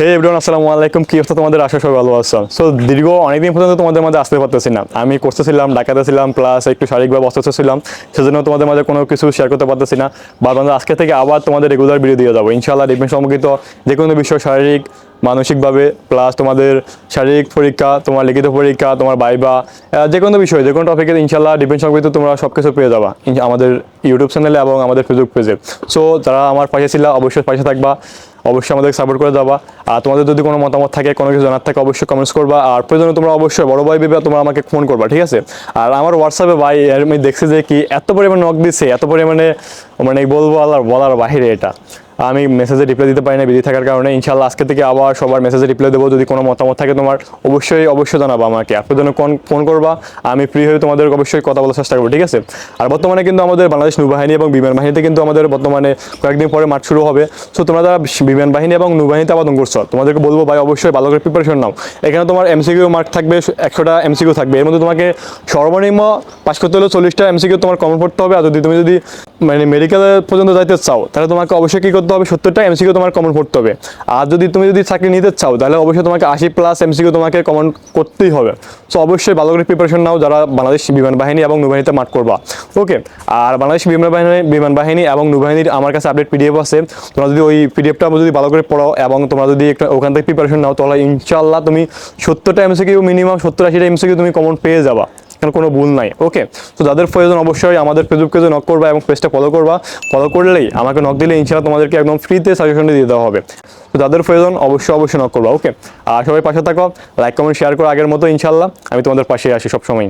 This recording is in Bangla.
হে এভরিওয়ান আসসালামু আলাইকুম। কি অবস্থা তোমাদের? আশা সবাই ভালো আছো। সো দীর্ঘ অনেকদিন পর্যন্ত তোমাদের মাঝে আসতে পারতেছি না। আমি করতেছিলাম ছিলাম ঢাকাতে ছিলাম প্লাস একটু শারীরিকভাবে অসুস্থ ছিলাম। সেজন্য তোমাদের মাঝে কোনো কিছু শেয়ার করতে পারতেছি না। বা আজকে থেকে আবার তোমাদের রেগুলার ভিডিও দিয়ে যাব। ইনশাআল্লাহ ডিফেন্স সম্পর্কিত যে কোনো বিষয়, শারীরিক মানসিকভাবে প্লাস তোমাদের শারীরিক পরীক্ষা, তোমার লিখিত পরীক্ষা, তোমার বাইবা যে কোনো বিষয়, যে কোনো টপিকে ইনশাল্লাহ ডিফেন্স সম্পর্কিত তোমরা সব কিছু পেয়ে যাবা আমাদের ইউটিউব চ্যানেলে এবং আমাদের ফেসবুক পেজে সো যারা আমার পাশে ছিল, অবশ্যই পাশে থাকবা, অবশ্যই আমাদের সাপোর্ট করে যাবা। আর তোমাদের যদি কোনো মতামত থাকে, কোনো কিছু জানার থাকে, অবশ্যই কমেন্টস করবা। আর প্রয়োজনে তোমরা অবশ্যই বড় ভাই ভেবে তোমরা আমাকে ফোন করবা, ঠিক আছে? আর আমার হোয়াটসঅ্যাপে ভাই, আমি দেখছি যে কি এত পরিমাণে নক দিচ্ছে এত পরিমাণে মানে বলব আল্লাহ বলার বাহিরে এটা। আমি মেসেজে রিপ্লাই দিতে পারি না বিধি থাকার কারণে। ইনশাল্লাহ আজকে থেকে আবার সবার মেসেজে রিপ্লাই দেবো। যদি কোনো মতামত থাকে তোমার, অবশ্যই অবশ্যই জানাব আমাকে। আপনার জন্য কোন ফোন করবা, আমি ফ্রি হয়ে তোমাদের অবশ্যই কথা বলার চেষ্টা করব, ঠিক আছে? আর বর্তমানে কিন্তু আমাদের বাংলাদেশ নৌবাহিনী এবং বিমান বাহিনীতে কিন্তু আমাদের বর্তমানে কয়েকদিন পরে মাঠ শুরু হবে। সো তোমরা যারা বিমান বাহিনী এবং নৌবাহিনীতে আবেদন করছ, তোমাদেরকে বলব, ভাই, অবশ্যই ভালো করে প্রিপারেশন নাও। এখানে তোমার এমসিকিউ মার্ক থাকবে, একশোটা এমসিকিউ থাকবে। এর মধ্যে তোমাকে সর্বনিম্ন পাস করতে হলে চল্লিশটা এমসিকিউ তোমার কমন পড়তে হবে। আর যদি, তুমি যদি মানে মেডিকেলে পর্যন্ত যাইতে চাও, তাহলে তোমাকে অবশ্যই কী করতে হবে? সত্তরটা এমসিকিউ তোমার কমন পড়তে হবে। আর যদি তুমি যদি চাকরি নিতে চাও, তাহলে অবশ্যই তোমাকে আশি প্লাস এমসিকিউ তোমাকে কমন করতেই হবে। সো অবশ্যই ভালো করে প্রিপারেশন নাও যারা বাংলাদেশ বিমান বাহিনী এবং নৌবাহিনীতে মাঠ করবা। ওকে আর বাংলাদেশ বিমান বাহিনী বিমান বাহিনী এবং নৌবাহিনীর আমার কাছে আপডেট পিডিএফ আছে। তোমরা যদি ওই পিডিএফটা যদি ভালো করে পড়াও এবং তোমরা যদি একটা ওখান থেকে প্রিপারেশন নাও, তাহলে ইনশাল্লাহ তুমি সত্তরটা এমসিকিউ মিনিমাম সত্তর আশিটা এমসিকিউ তুমি কমন পেয়ে যাবা। এখানে কোনো ভুল নাই ওকে তো যাদের প্রয়োজন অবশ্যই আমাদের ফেসবুক পেজে নক করবা এবং পেজটা ফলো করবা। ফলো করলেই আমাকে নক দিলে ইনশাল্লাহ তোমাদেরকে একদম ফ্রিতে সাজেশন দিয়ে দেওয়া হবে। তো যাদের প্রয়োজন অবশ্যই অবশ্যই নক করবা ওকে আর সবাই পাশে থাকো লাইক কমেন্ট শেয়ার করো আগের মতো ইনশাল্লাহ আমি তোমাদের পাশে আসি সবসময়